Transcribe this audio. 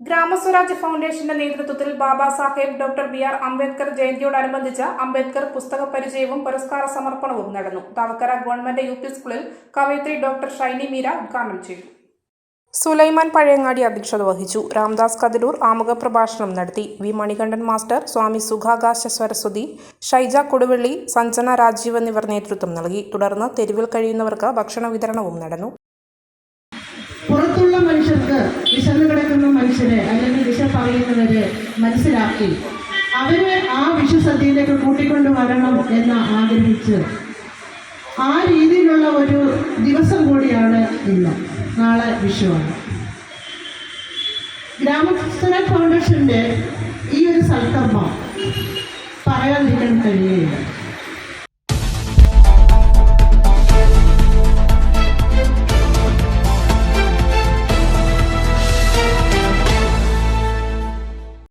ഗ്രാമസ്വരാജ് ഫൗണ്ടേഷന്റെ നേതൃത്വത്തിൽ Baba Saheb doctor B R Ambedkar ജയന്തിയോടനുബന്ധിച്ച് Ambedkar പുസ്തക പരിചയവും പുരസ്കാര സമർപ്പണവും നടന്നു. താവക്കര ഗവൺമെന്റ് യു പി സ്കൂളിൽ കവയിത്രി ഡോക്ടർ ഷൈനി മീര ഉദ്ഘാടനം ചെയ്തു. സുലൈമാൻ പഴയങ്ങാടി അധ്യക്ഷത വഹിച്ചു. രാംദാസ് കതിരൂർ ആമുഖ പ്രഭാഷണം നടത്തി. വി മണികണ്ഠൻ മാസ്റ്റർ സ്വാമി സുഖാകാശ സരസ്വതി ഷൈജ കൊടുവള്ളി സഞ്ജന രാജീവ് എന്നിവർ നേതൃത്വം നൽകി. തുടർന്ന് തെരുവിൽ കഴിയുന്നവർക്ക് ഭക്ഷണ വിതരണവും നടന്നു. പുറത്തുള്ള മനുഷ്യർക്ക് മനുഷ്യരെ അല്ലെങ്കിൽ വിഷ പറയുന്നവര് മനസ്സിലാക്കി. അവരെ ആ വിഷുസദ്യയിലേക്ക് കൂട്ടിക്കൊണ്ടു വരണം എന്ന് ആഗ്രഹിച്ച് ആ രീതിയിലുള്ള ഒരു ദിവസം കൂടിയാണ് ഇന്ന്. നാളെ വിഷുവാണ്. ഗ്രാമസ്ഥല ഫൗണ്ടേഷന്റെ ഈ ഒരു സൽക്കർമ്മം പറയാതിരിക്കാൻ കഴിയുകയില്ല